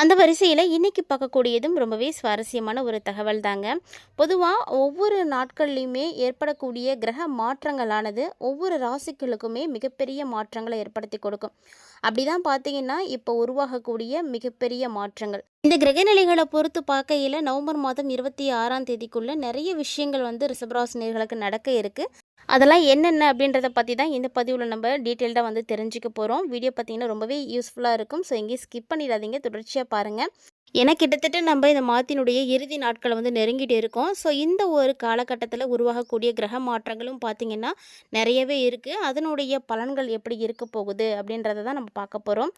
அந்த வரிசையில் இன்றைக்கி பார்க்கக்கூடியதும் ரொம்பவே சுவாரஸ்யமான ஒரு தகவல் தாங்க. பொதுவாக ஒவ்வொரு நாட்கள்லையுமே ஏற்படக்கூடிய கிரக மாற்றங்களானது ஒவ்வொரு ராசிகளுக்குமே மிகப்பெரிய மாற்றங்களை ஏற்படுத்தி கொடுக்கும். அப்படிதான் பார்த்தீங்கன்னா இப்போ உருவாகக்கூடிய மிகப்பெரிய மாற்றங்கள். இந்த கிரகநிலைகளை பொறுத்து பார்க்கையில் நவம்பர் மாதம் இருபத்தி ஆறாம் தேதிக்குள்ளே நிறைய விஷயங்கள் வந்து ரிஷபராசினியர்களுக்கு நடக்க இருக்கு. அதெல்லாம் என்னென்ன அப்படின்றத பற்றி தான் இந்த பதிவில் நம்ம டீட்டெயில்டாக வந்து தெரிஞ்சுக்க போகிறோம் வீடியோ பார்த்தீங்கன்னா ரொம்பவே யூஸ்ஃபுல்லாக இருக்கும். ஸோ எங்கேயும் ஸ்கிப் பண்ணிடாதீங்க. தொடர்ச்சியாக பாருங்கள் ஏன்னா கிட்டத்தட்ட நம்ம இந்த மாத்தினுடைய இறுதி நாட்களை வந்து நெருங்கிட்டு இருக்கோம். ஸோ இந்த ஒரு காலகட்டத்தில் உருவாகக்கூடிய கிரக மாற்றங்களும் பார்த்திங்கன்னா நிறையவே இருக்குது அதனுடைய பலன்கள் எப்படி இருக்க போகுது அப்படின்றத தான் நம்ம பார்க்க போகிறோம்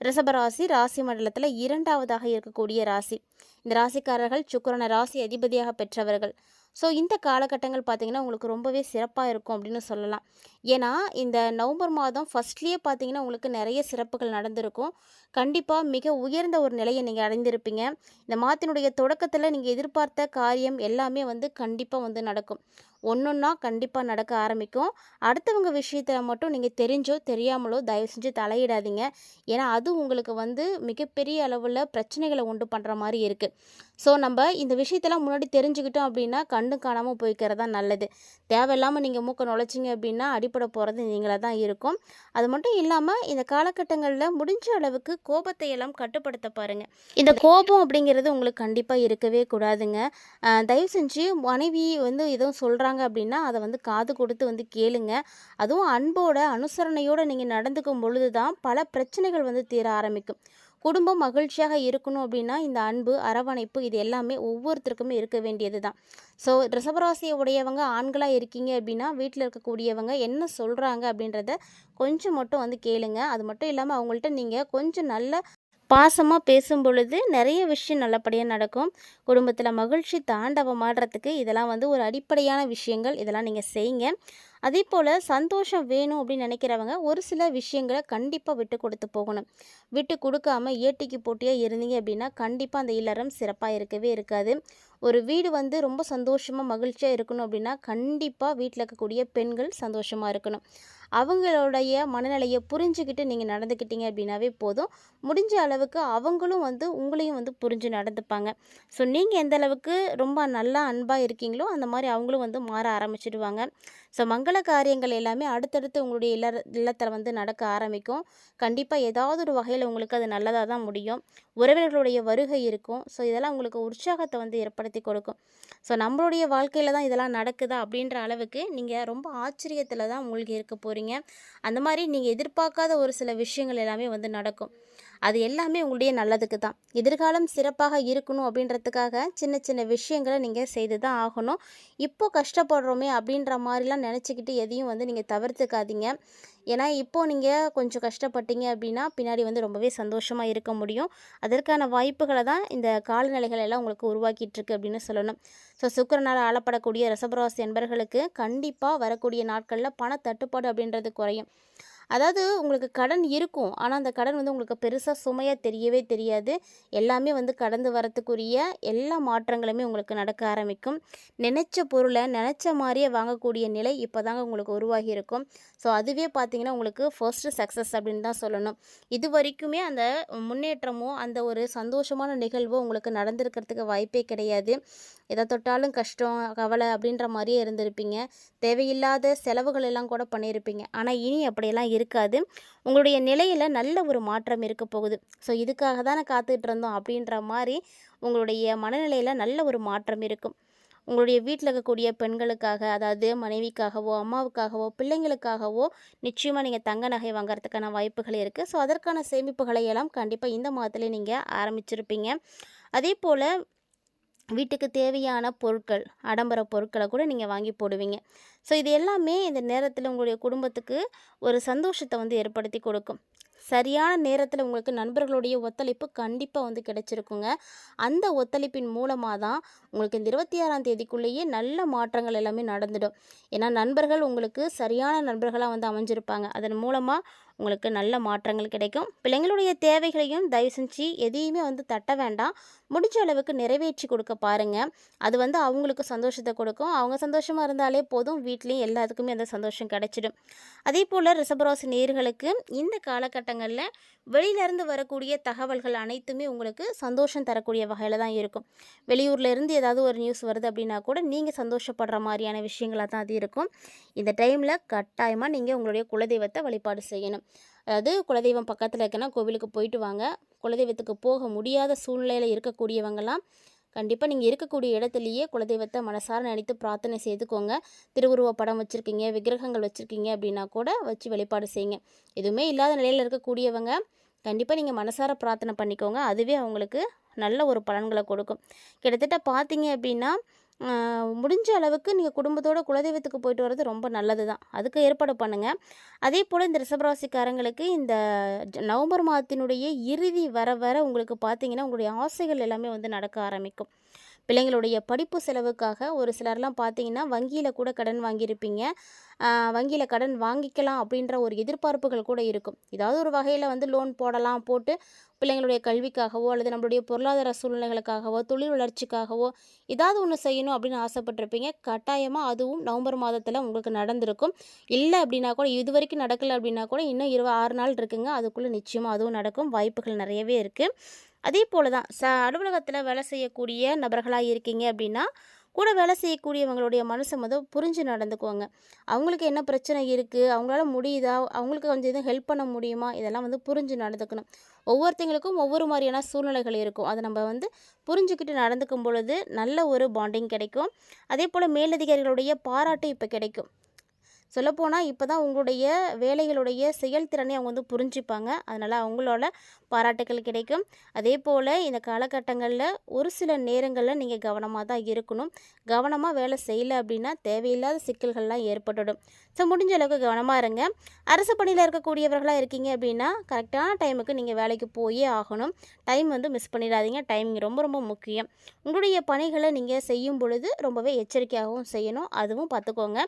ரிஷபராசி ராசி மண்டலத்தில் இரண்டாவதாக இருக்கக்கூடிய ராசி. இந்த ராசிக்காரர்கள் சுக்கரனை ராசி அதிபதியாக பெற்றவர்கள். ஸோ இந்த காலகட்டங்கள் பார்த்திங்கன்னா உங்களுக்கு ரொம்பவே சிறப்பாக இருக்கும் அப்படின்னு சொல்லலாம். ஏன்னா இந்த நவம்பர் மாதம் ஃபஸ்ட்லேயே பார்த்தீங்கன்னா உங்களுக்கு நிறைய சிறப்புகள் நடந்திருக்கும். கண்டிப்பாக மிக உயர்ந்த ஒரு நிலையை நீங்கள் அடைந்திருப்பீங்க. இந்த மாதத்தினுடைய தொடக்கத்தில் நீங்கள் எதிர்பார்த்த காரியம் எல்லாமே வந்து கண்டிப்பாக வந்து நடக்கும். ஒன்றுன்னா கண்டிப்பாக நடக்க ஆரம்பிக்கும். அடுத்தவங்க விஷயத்தில் மட்டும் நீங்கள் தெரிஞ்சோ தெரியாமலோ தயவு செஞ்சு தலையிடாதீங்க. ஏன்னா அது உங்களுக்கு வந்து மிகப்பெரிய அளவில் பிரச்சனைகளை உண்டு பண்ணுற மாதிரி இருக்குது ஸோ நம்ம இந்த விஷயத்தெல்லாம் முன்னாடி தெரிஞ்சுக்கிட்டோம் அப்படின்னா கண்டு காணாமல் போய்க்கிறது தான் நல்லது. தேவையில்லாமல் நீங்கள் மூக்க நுழைச்சிங்க அப்படின்னா அடிப்படை போகிறது நீங்களாக தான் இருக்கும். அது மட்டும் இல்லாமல் இந்த காலகட்டங்களில் முடிஞ்ச அளவுக்கு கோபத்தை எல்லாம் கட்டுப்படுத்த பாருங்கள் இந்த கோபம் அப்படிங்கிறது உங்களுக்கு கண்டிப்பாக இருக்கவே கூடாதுங்க. தயவு செஞ்சு மனைவி வந்து எதுவும் சொல்கிறாங்க அப்படின்னா அதை வந்து காது கொடுத்து வந்து கேளுங்க. அதுவும் அன்போட அனுசரணையோடு நீங்கள் நடந்துக்கும் பொழுது தான் பல பிரச்சனைகள் வந்து தீர ஆரம்பிக்கும். குடும்பம் மகிழ்ச்சியாக இருக்கணும் அப்படின்னா இந்த அன்பு அரவணைப்பு இது எல்லாமே ஒவ்வொருத்தருக்குமே இருக்க வேண்டியது தான் ஸோ ரிசபராசியை உடையவங்க ஆண்களாக இருக்கீங்க அப்படின்னா வீட்டில் இருக்கக்கூடியவங்க என்ன சொல்கிறாங்க அப்படின்றத கொஞ்சம் மட்டும் வந்து கேளுங்க. அது மட்டும் இல்லாமல் அவங்கள்ட்ட நீங்கள் கொஞ்சம் நல்ல பாசமாக பேசும் பொழுது நிறைய விஷயம் நல்லபடியாக நடக்கும். குடும்பத்தில் மகிழ்ச்சி தாண்டவமாடுறதுக்கு இதெல்லாம் வந்து ஒரு அடிப்படையான விஷயங்கள் இதெல்லாம் நீங்கள் செய்யுங்க. அதே போல் சந்தோஷம் வேணும் அப்படின்னு நினைக்கிறவங்க ஒரு சில விஷயங்களை கண்டிப்பாக விட்டு கொடுத்து போகணும். விட்டு கொடுக்காம ஏட்டிக்கு போட்டியாக இருந்தீங்க அப்படின்னா கண்டிப்பாக அந்த இல்லறம் சிறப்பாக இருக்கவே இருக்காது. ஒரு வீடு வந்து ரொம்ப சந்தோஷமாக மகிழ்ச்சியாக இருக்கணும் அப்படின்னா கண்டிப்பாக வீட்டில் இருக்கக்கூடிய பெண்கள் சந்தோஷமாக இருக்கணும். அவங்களுடைய மனநிலையை புரிஞ்சுக்கிட்டு நீங்கள் நடந்துக்கிட்டீங்க அப்படின்னாவே போதும். முடிஞ்ச அளவுக்கு அவங்களும் வந்து உங்களையும் வந்து புரிஞ்சு நடந்துப்பாங்க. ஸோ நீங்கள் எந்த அளவுக்கு ரொம்ப நல்லா அன்பாக இருக்கீங்களோ அந்த மாதிரி அவங்களும் வந்து மாற ஆரம்பிச்சிடுவாங்க. ஸோ மங்கள காரியங்கள் எல்லாமே அடுத்தடுத்து உங்களுடைய இல்ல இல்லத்தில் வந்து நடக்க ஆரம்பிக்கும். கண்டிப்பாக ஏதாவது ஒரு வகையில் உங்களுக்கு அது நல்லதாக தான் முடியும். உறவினர்களுடைய வருகை இருக்கும். ஸோ இதெல்லாம் உங்களுக்கு உற்சாகத்தை வந்து ஏற்படுத்தி கொடுக்கும். ஸோ நம்மளுடைய வாழ்க்கையில் தான் இதெல்லாம் நடக்குதா அப்படின்ற அளவுக்கு நீங்கள் ரொம்ப ஆச்சரியத்தில் தான் மூழ்கி இருக்க போகிறீங்க அந்த மாதிரி நீங்கள் எதிர்பார்க்காத ஒரு சில விஷயங்கள் எல்லாமே வந்து நடக்கும். அது எல்லாமே உங்களுடைய நல்லதுக்கு தான். எதிர்காலம் சிறப்பாக இருக்கணும் அப்படின்றதுக்காக சின்ன சின்ன விஷயங்களை நீங்கள் செய்து தான் ஆகணும். இப்போ கஷ்டப்படுறோமே அப்படின்ற மாதிரிலாம் நினச்சிக்கிட்டு எதையும் வந்து நீங்கள் தவிர்த்துக்காதீங்க. ஏன்னா இப்போது நீங்கள் கொஞ்சம் கஷ்டப்பட்டீங்க அப்படின்னா பின்னாடி வந்து ரொம்பவே சந்தோஷமாக இருக்க முடியும். அதற்கான வாய்ப்புகளை தான் இந்த காலநிலைகள் எல்லாம் உங்களுக்கு உருவாக்கிட்டு இருக்கு அப்படின்னு சொல்லணும். ஸோ சுக்கரனால் ஆளப்படக்கூடிய ரசபராசி என்பர்களுக்கு கண்டிப்பாக வரக்கூடிய நாட்களில் பண தட்டுப்பாடு அப்படின்றது குறையும். அதாவது உங்களுக்கு கடன் இருக்கும். ஆனால் அந்த கடன் வந்து உங்களுக்கு பெருசாக சுமையாக தெரியவே தெரியாது. எல்லாமே வந்து கடந்து வரத்துக்குரிய எல்லா மாற்றங்களுமே உங்களுக்கு நடக்க ஆரம்பிக்கும். நினச்ச பொருளை நினச்ச மாதிரியே வாங்கக்கூடிய நிலை இப்போ தாங்க உங்களுக்கு உருவாகி இருக்கும். ஸோ அதுவே பார்த்திங்கன்னா உங்களுக்கு ஃபர்ஸ்ட்டு சக்ஸஸ் அப்படின்னு தான் சொல்லணும். இது வரைக்குமே அந்த முன்னேற்றமோ அந்த ஒரு சந்தோஷமான நிகழ்வோ உங்களுக்கு நடந்திருக்கிறதுக்கு வாய்ப்பே கிடையாது. எதை தொட்டாலும் கஷ்டம் கவலை அப்படின்ற மாதிரியே இருந்திருப்பீங்க. தேவையில்லாத செலவுகள் எல்லாம் கூட பண்ணியிருப்பீங்க. ஆனால் இனி அப்படியெல்லாம் இருக்காது. உங்களுடைய நிலையில் நல்ல ஒரு மாற்றம் இருக்க போகுது. ஸோ இதுக்காக தானே காத்துட்டு இருந்தோம் அப்படின்ற மாதிரி உங்களுடைய மனநிலையில் நல்ல ஒரு மாற்றம் இருக்கும். உங்களுடைய வீட்டில் இருக்கக்கூடிய பெண்களுக்காக அதாவது மனைவிக்காகவோ அம்மாவுக்காகவோ பிள்ளைங்களுக்காகவோ நிச்சயமாக நீங்கள் தங்க நகை வாங்குறதுக்கான வாய்ப்புகள் இருக்குது ஸோ அதற்கான சேமிப்புகளை எல்லாம் கண்டிப்பாக இந்த மாதத்துலேயே நீங்கள் ஆரம்பிச்சிருப்பீங்க. அதே போல் வீட்டுக்கு தேவையான பொருட்கள் ஆடம்பர பொருட்களை கூட நீங்கள் வாங்கி போடுவீங்க. ஸோ இது எல்லாமே இந்த நேரத்தில் உங்களுடைய குடும்பத்துக்கு ஒரு சந்தோஷத்தை வந்து ஏற்படுத்தி கொடுக்கும். சரியான நேரத்தில் உங்களுக்கு நண்பர்களுடைய ஒத்துழைப்பு கண்டிப்பாக வந்து கிடைச்சிருக்குங்க. அந்த ஒத்துழைப்பின் மூலமாக தான் உங்களுக்கு இந்த இருபத்தி ஆறாம் தேதிக்குள்ளேயே நல்ல மாற்றங்கள் எல்லாமே நடந்துடும். ஏன்னா நண்பர்கள் உங்களுக்கு சரியான நண்பர்களாக வந்து அமைஞ்சிருப்பாங்க. அதன் மூலமாக உங்களுக்கு நல்ல மாற்றங்கள் கிடைக்கும். பிள்ளைங்களுடைய தேவைகளையும் தயவு செஞ்சு எதையுமே வந்து தட்ட வேண்டாம். முடிஞ்ச அளவுக்கு நிறைவேற்றி கொடுக்க பாருங்கள் அது வந்து அவங்களுக்கு சந்தோஷத்தை கொடுக்கும். அவங்க சந்தோஷமாக இருந்தாலே போதும். வீட்லேயும் எல்லாத்துக்குமே அந்த சந்தோஷம் கிடைச்சிடும். அதே போல் ரிசபராசி நேர்களுக்கு இந்த காலகட்டங்களில் வெளியிலேருந்து வரக்கூடிய தகவல்கள் அனைத்துமே உங்களுக்கு சந்தோஷம் தரக்கூடிய வகையில் தான் இருக்கும். வெளியூர்லேருந்து ஏதாவது ஒரு நியூஸ் வருது அப்படின்னா கூட நீங்கள் சந்தோஷப்படுற மாதிரியான விஷயங்களாக தான் அது இருக்கும். இந்த டைமில் கட்டாயமாக நீங்கள் உங்களுடைய குலதெய்வத்தை வழிபாடு செய்யணும். அதாவது குலதெய்வம் பக்கத்தில் இருக்குன்னா கோவிலுக்கு போயிட்டு வாங்க. குலதெய்வத்துக்கு போக முடியாத சூழ்நிலையில் இருக்கக்கூடியவங்கலாம் கண்டிப்பாக நீங்கள் இருக்கக்கூடிய இடத்துலையே குலதெய்வத்தை மனசார நினைத்து பிரார்த்தனை செய்துக்கோங்க. திருவுருவ படம் வச்சுருக்கீங்க விக்கிரகங்கள் வச்சுருக்கீங்க அப்படின்னா கூட வச்சு வழிபாடு செய்யுங்க. எதுவுமே இல்லாத நிலையில் இருக்கக்கூடியவங்க கண்டிப்பாக நீங்கள் மனசார பிரார்த்தனை பண்ணிக்கோங்க. அதுவே அவங்களுக்கு நல்ல ஒரு பலன்களை கொடுக்கும். கிட்டத்தட்ட பார்த்தீங்க அப்படின்னா முடிஞ்ச அளவுக்கு நீங்கள் குடும்பத்தோட குலதெய்வத்துக்கு போயிட்டு வர்றது ரொம்ப நல்லது தான் அதுக்கு ஏற்பாடு பண்ணுங்கள் அதே போல் இந்த ரிஷபராசிக்காரங்களுக்கு இந்த ஜ- நவம்பர் மாதத்தினுடைய இறுதி வர வர உங்களுக்கு பார்த்தீங்கன்னா உங்களுடைய ஆசைகள் எல்லாமே வந்து நடக்க ஆரம்பிக்கும். பிள்ளைங்களுடைய படிப்பு செலவுக்காக ஒரு சிலர்லாம் பார்த்தீங்கன்னா வங்கியில் கூட கடன் வாங்கியிருப்பீங்க. வங்கியில் கடன் வாங்கிக்கலாம் அப்படின்ற ஒரு எதிர்பார்ப்புகள் கூட இருக்கும். ஏதாவது ஒரு வகையில் வந்து லோன் போடலாம் போட்டு பிள்ளைங்களுடைய கல்விக்காகவோ அல்லது நம்மளுடைய பொருளாதார சூழ்நிலைகளுக்காகவோ தொழில் வளர்ச்சிக்காகவோ ஏதாவது ஒன்று செய்யணும் அப்படின்னு ஆசைப்பட்டிருப்பீங்க. கட்டாயமாக அதுவும் நவம்பர் மாதத்தில் உங்களுக்கு நடந்திருக்கும். இல்லை அப்படின்னா கூட இது வரைக்கும் நடக்கலை அப்படின்னா கூட இன்னும் இருபது ஆறு நாள் இருக்குங்க. அதுக்குள்ளே நிச்சயமாக அதுவும் நடக்கும். வாய்ப்புகள் நிறையவே இருக்குது அதே போல தான் ச அலுவலகத்தில் வேலை செய்யக்கூடிய நபர்களாக இருக்கீங்க அப்படின்னா கூட வேலை செய்யக்கூடியவங்களுடைய மனசை வந்து புரிஞ்சு நடந்துக்குவாங்க. அவங்களுக்கு என்ன பிரச்சனை இருக்குது அவங்களால முடியுதா? அவங்களுக்கு கொஞ்சம் எதுவும் ஹெல்ப் பண்ண முடியுமா? இதெல்லாம் வந்து புரிஞ்சு நடந்துக்கணும். ஒவ்வொருத்தங்களுக்கும் ஒவ்வொரு மாதிரியான சூழ்நிலைகள் இருக்கும். அதை நம்ம வந்து புரிஞ்சுக்கிட்டு நடந்துக்கும் பொழுது நல்ல ஒரு பாண்டிங் கிடைக்கும். அதே போல் மேலதிகாரிகளுடைய பாராட்டு இப்போ கிடைக்கும். சொல்லப்போனால் இப்போ தான் உங்களுடைய வேலைகளுடைய செயல்திறனை அவங்க வந்து புரிஞ்சுப்பாங்க. அதனால் அவங்களோட பாராட்டுகள் கிடைக்கும். அதே போல் இந்த காலகட்டங்களில் ஒரு சில நேரங்களில் நீங்கள் கவனமாக தான் இருக்கணும். கவனமாக வேலை செய்யலை அப்படின்னா தேவையில்லாத சிக்கல்கள்லாம் ஏற்பட்டுடும். ஸோ முடிஞ்ச அளவுக்கு கவனமாக இருங்க. அரசு பணியில் இருக்கக்கூடியவர்களாக இருக்கீங்க அப்படின்னா கரெக்டான டைமுக்கு நீங்கள் வேலைக்கு போயே ஆகணும். டைம் வந்து மிஸ் பண்ணிடாதீங்க. டைமிங் ரொம்ப ரொம்ப முக்கியம். உங்களுடைய பணிகளை நீங்கள் செய்யும் பொழுது ரொம்பவே எச்சரிக்கையாகவும் செய்யணும். அதுவும் பார்த்துக்கோங்க.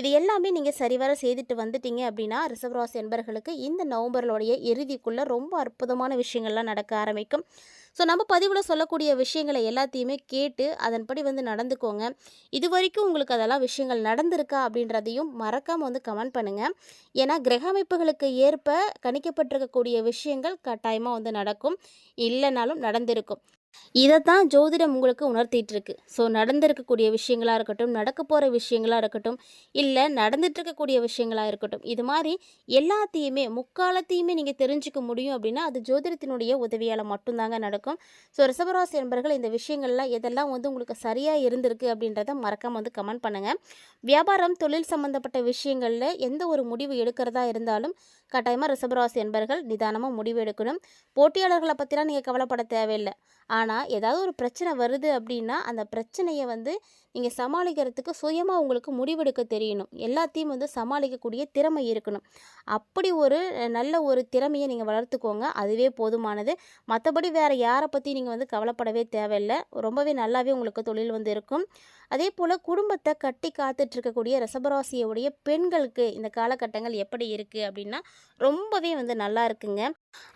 இது எல்லாமே நீங்கள் சரிவர செய்துட்டு வந்துட்டீங்க அப்படின்னா ரிசர்வராசி என்பர்களுக்கு இந்த நவம்பர்களுடைய இறுதிக்குள்ளே ரொம்ப அற்புதமான விஷயங்கள்லாம் நடக்க ஆரம்பிக்கும். ஸோ நம்ம பதிவில் சொல்லக்கூடிய விஷயங்களை எல்லாத்தையுமே கேட்டு அதன்படி வந்து நடந்துக்கோங்க. இது வரைக்கும் உங்களுக்கு அதெல்லாம் விஷயங்கள் நடந்திருக்கா அப்படின்றதையும் மறக்காமல் வந்து கமெண்ட் பண்ணுங்கள் ஏன்னா கிரக அமைப்புகளுக்கு ஏற்ப கணிக்கப்பட்டிருக்கக்கூடிய விஷயங்கள் கட்டாயமாக வந்து நடக்கும். இல்லைனாலும் நடந்திருக்கும். இதை தான் ஜோதிடம் உங்களுக்கு உணர்த்திட்டு இருக்கு ஸோ நடந்திருக்கக்கூடிய விஷயங்களாக இருக்கட்டும் நடக்க போகிற விஷயங்களாக இருக்கட்டும் இல்லை நடந்துட்டு இருக்கக்கூடிய விஷயங்களாக இருக்கட்டும் இது மாதிரி எல்லாத்தையுமே முக்காலத்தையுமே நீங்கள் தெரிஞ்சுக்க முடியும் அப்படின்னா அது ஜோதிடத்தினுடைய உதவியால் மட்டும்தாங்க நடக்கும். ஸோ ரிஷபராசி என்பர்கள் இந்த விஷயங்கள்லாம் எதெல்லாம் வந்து உங்களுக்கு சரியாக இருந்திருக்கு அப்படின்றத மறக்காமல் வந்து கமெண்ட் பண்ணுங்கள் வியாபாரம் தொழில் சம்மந்தப்பட்ட விஷயங்களில் எந்த ஒரு முடிவு எடுக்கிறதா இருந்தாலும் கட்டாயமாக ரிஷபராசி என்பர்கள் நிதானமாக முடிவு எடுக்கணும். போட்டியாளர்களை பற்றிலாம் நீங்கள் கவலைப்பட தேவையில்லை. ஆனால் ஏதாவது ஒரு பிரச்சனை வருது அப்படின்னா அந்த பிரச்சனையை வந்து நீங்கள் சமாளிக்கிறதுக்கு சுயமாக உங்களுக்கு முடிவெடுக்க தெரியணும். எல்லாத்தையும் வந்து சமாளிக்கக்கூடிய திறமை இருக்கணும். அப்படி ஒரு நல்ல ஒரு திறமையை நீங்கள் வளர்த்துக்கோங்க. அதுவே போதுமானது. மற்றபடி வேறு யாரை பற்றி நீங்கள் வந்து கவலைப்படவே தேவையில்லை. ரொம்பவே நல்லாவே உங்களுக்கு தொழில் வந்து இருக்கும். அதே போல் குடும்பத்தை கட்டி காத்துட்ருக்கக்கூடிய ரசபராசியோடைய ரசபராசியுடைய பெண்களுக்கு இந்த காலகட்டங்கள் எப்படி இருக்குது அப்படின்னா ரொம்பவே வந்து நல்லா இருக்குங்க.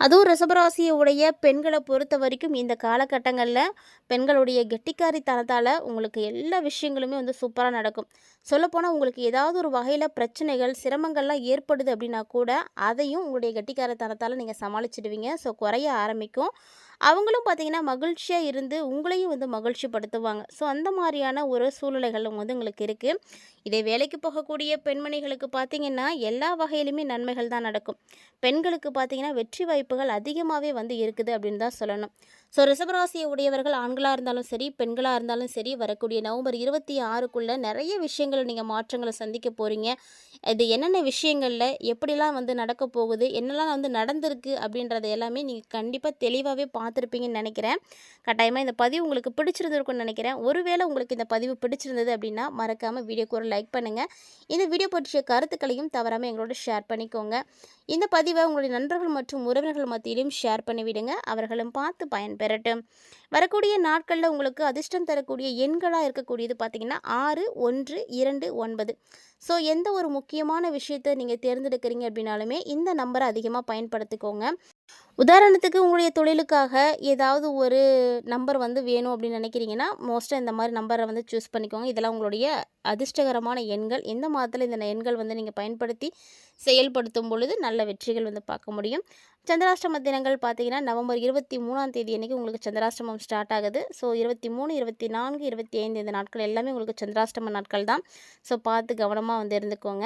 அதுவும் ரிஷபராசியுடைய பெண்களை பொறுத்த வரைக்கும் இந்த காலகட்டங்களில் பெண்களுடைய கெட்டிக்காரித்தனத்தால் உங்களுக்கு எல்லா விஷயங்களுமே வந்து சூப்பராக நடக்கும். சொல்லப்போனால் உங்களுக்கு ஏதாவது ஒரு வகையில் பிரச்சனைகள் சிரமங்கள்லாம் ஏற்படுது அப்படின்னா கூட அதையும் உங்களுடைய கெட்டிக்காரத்தனத்தால் நீங்கள் சமாளிச்சிடுவீங்க. ஸோ குறைய ஆரம்பிக்கும். அவங்களும் பார்த்தீங்கன்னா மகிழ்ச்சியாக இருந்து உங்களையும் வந்து மகிழ்ச்சிப்படுத்துவாங்க. ஸோ அந்த மாதிரியான ஒரு சூழ்நிலைகள் வந்து உங்களுக்கு இருக்குது இதே வேலைக்கு போகக்கூடிய பெண்மணிகளுக்கு பார்த்தீங்கன்னா எல்லா வகையிலுமே நன்மைகள் தான் நடக்கும். பெண்களுக்கு பார்த்தீங்கன்னா வெற்றி வாய்ப்புகள் அதிகமாகவே வந்து இருக்குது அப்படின்னு தான் சொல்லணும். ஸோ ரிசபராசியை உடையவர்கள் ஆண்களாக இருந்தாலும் சரி பெண்களாக இருந்தாலும் சரி வரக்கூடிய நவம்பர் இருபத்தி ஆறுக்குள்ளே நிறைய விஷயங்கள் நீங்கள் மாற்றங்களை சந்திக்க போகிறீங்க இது என்னென்ன விஷயங்களில் எப்படிலாம் வந்து நடக்க போகுது என்னெல்லாம் வந்து நடந்திருக்கு அப்படின்றத எல்லாமே நீங்கள் கண்டிப்பாக தெளிவாகவே பார்த்துருப்பீங்கன்னு நினைக்கிறேன். கட்டாயமாக இந்த பதிவு உங்களுக்கு பிடிச்சிருந்துருக்கும்னு நினைக்கிறேன். ஒருவேளை உங்களுக்கு இந்த பதிவு பிடிச்சிருந்தது அப்படின்னா மறக்காமல் வீடியோ குரல் லைக் பண்ணுங்கள் இந்த வீடியோ பற்றிய கருத்துக்களையும் தவறாமல் எங்களோட ஷேர் பண்ணிக்கோங்க. இந்த பதிவை உங்களுடைய நண்பர்கள் மற்றும் உறவினர்கள் மத்தியிலும் ஷேர் பண்ணிவிடுங்க. அவர்களும் பார்த்து பயன்பெறட்டும். வரக்கூடிய நாட்களில் உங்களுக்கு அதிர்ஷ்டம் தரக்கூடிய எண்களாக இருக்கக்கூடியது பார்த்தீங்கன்னா ஆறு ஒன்று இரண்டு ஒன்பது. ஸோ எந்த ஒரு முக்கியமான விஷயத்த நீங்கள் தேர்ந்தெடுக்கிறீங்க அப்படின்னாலுமே இந்த நம்பரை அதிகமாக பயன்படுத்திக்கோங்க. உதாரணத்துக்கு உங்களுடைய தொழிலுக்காக ஏதாவது ஒரு நம்பர் வந்து வேணும் அப்படின்னு நினைக்கிறீங்கன்னா மோஸ்ட்டாக இந்த மாதிரி நம்பரை வந்து சூஸ் பண்ணிக்கோங்க. இதெல்லாம் உங்களுடைய அதிர்ஷ்டகரமான எண்கள். இந்த மாதத்தில் இந்த எண்கள் வந்து நீங்கள் பயன்படுத்தி செயல்படுத்தும் பொழுது நல்ல வெற்றிகள் வந்து பார்க்க முடியும். சந்திராஷ்டம தினங்கள் பார்த்தீங்கன்னா நவம்பர் இருபத்தி மூணாம் தேதி அன்றைக்கி உங்களுக்கு சந்திராஷ்டமம் ஸ்டார்ட் ஆகுது. ஸோ இருபத்தி மூணு இருபத்தி நான்கு இருபத்தி ஐந்து இந்த நாட்கள் எல்லாமே உங்களுக்கு சந்திராஷ்டம நாட்கள் தான். ஸோ பார்த்து கவனமாக வந்து இருந்துக்கோங்க.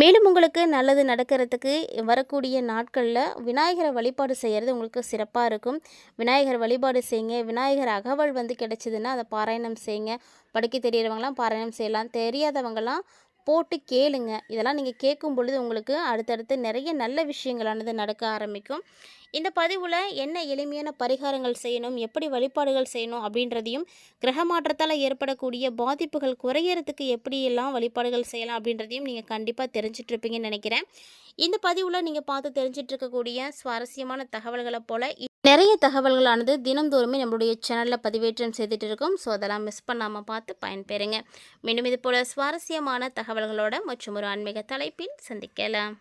மேலும் உங்களுக்கு நல்லது நடக்கிறதுக்கு வரக்கூடிய நாட்களில் விநாயகரை வழிபாடு செய்கிறது உங்களுக்கு சிறப்பாக இருக்கும். விநாயகர் வழிபாடு செய்யுங்க. விநாயகர் அகவல் வந்து கிடைச்சிதுன்னா அதை பாராயணம் செய்யுங்க. படிக்க தெரியறவங்களாம் பாராயணம் செய்யலாம். தெரியாதவங்களாம் போட்டு கேளுங்க. இதெல்லாம் நீங்கள் கேட்கும் பொழுது உங்களுக்கு அடுத்தடுத்து நிறைய நல்ல விஷயங்களானது நடக்க ஆரம்பிக்கும். இந்த பதிவில் என்ன எளிமையான பரிகாரங்கள் செய்யணும் எப்படி வழிபாடுகள் செய்யணும் அப்படின்றதையும் கிரக மாற்றத்தால் ஏற்படக்கூடிய பாதிப்புகள் குறையறதுக்கு எப்படியெல்லாம் வழிபாடுகள் செய்யலாம் அப்படின்றதையும் நீங்கள் கண்டிப்பாக தெரிஞ்சிட்ருப்பீங்கன்னு நினைக்கிறேன். இந்த பதிவில் நீங்கள் பார்த்து தெரிஞ்சிட்ருக்கக்கூடிய சுவாரஸ்யமான தகவல்களை போல் நிறைய தகவல்களானது தினந்தோறுமே நம்மளுடைய சேனலில் பதிவேற்றம் செய்துட்டு இருக்கோம் ஸோ அதெல்லாம் மிஸ் பண்ணாமல் பார்த்து பயன்பெறுங்க. மீண்டும் இது போல சுவாரஸ்யமான தகவல்களோட மற்றும் ஒரு ஆன்மீக தலைப்பில் சந்திக்கலாம்.